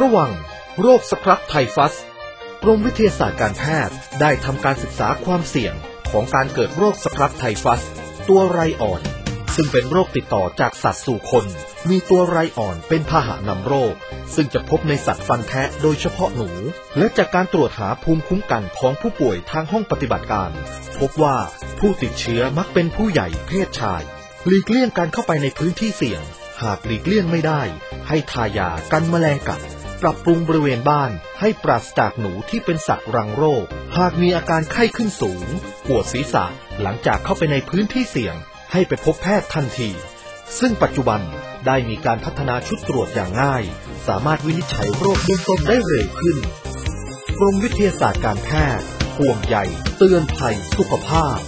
ระวัง โรคสครับไทฟัส กรมวิทยาศาสตร์การแพทย์ได้ทำการศึกษาความเสี่ยงของการเกิดโรคสครับไทฟัส ตัวไรอ่อน ซึ่งเป็นโรคติดต่อจากสัตว์สู่คน มีตัวไรอ่อนเป็นพาหะนำโรค ซึ่งจะพบในสัตว์ฟันแทะโดยเฉพาะหนู และจากการตรวจหาภูมิคุ้มกันของผู้ป่วยทางห้องปฏิบัติการ พบว่าผู้ติดเชื้อมักเป็นผู้ใหญ่เพศชาย หลีกเลี่ยงการเข้าไปในพื้นที่เสี่ยง หากหลีกเลี่ยงไม่ได้ ให้ทายากันแมลงกัด ปรับปรุงบริเวณบ้านให้ปราศจากหนูที่เป็นสัตว์รังโรค หากมีอาการไข้ขึ้นสูง ปวดศีรษะหลังจากเข้าไปในพื้นที่เสี่ยง ให้ไปพบแพทย์ทันที ซึ่งปัจจุบันได้มีการพัฒนาชุดตรวจอย่างง่าย สามารถวินิจฉัยโรคเบื้องต้นได้เร็วขึ้นกรมวิทยาศาสตร์การแพทย์ห่วงใยเตือนภัยสุขภาพ